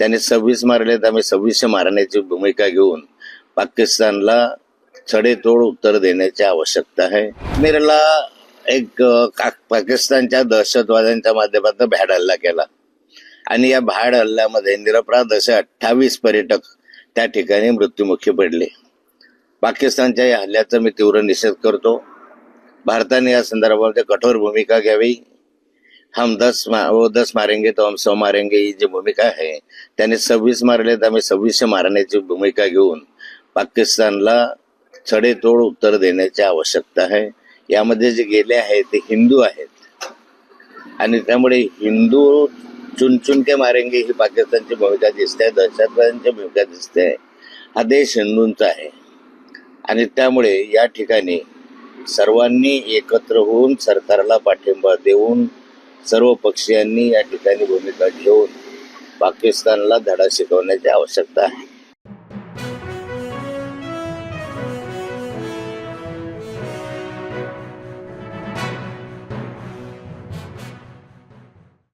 त्याने सव्वीस मारले तर आम्ही सव्वीसशे मारण्याची भूमिका घेऊन पाकिस्तानला छडेतोड उत्तर देण्याची आवश्यकता आहे. काश्मीरला एक का- पाकिस्तानच्या दहशतवाद्यांच्या माध्यमातून भ्याड हल्ला केला. आणि या भाड हल्ल्यामध्ये निरपराध असे अठ्ठावीस पर्यटक त्या ठिकाणी मृत्युमुखी पडले. पाकिस्तानच्या या हल्ल्याचा मी तीव्र निषेध करतो. भारताने या संदर्भामध्ये कठोर भूमिका घ्यावी. हम दस वो दस मारेंगे तो हम सौ मारेंगे ही जी भूमिका आहे त्याने सव्वीस मारले तर आम्ही सव्वीसशे मारण्याची भूमिका घेऊन पाकिस्तानला सडेतोड उत्तर देण्याची आवश्यकता आहे. यामध्ये जे गेले आहेत ते हिंदू आहेत. आणि त्यामुळे हिंदू चुनचुनके मारेंगे ही पाकिस्तानची भूमिका दिसते दहशतवाद्यांची भूमिका दिसते. हा देश हिंदूंचा आहे. आणि त्यामुळे या ठिकाणी सर्वांनी एकत्र होऊन सरकारला पाठिंबा देऊन सर्व पक्षीयांनी या ठिकाणी भूमिका घेऊन पाकिस्तानला धडा शिकवण्याची आवश्यकता आहे.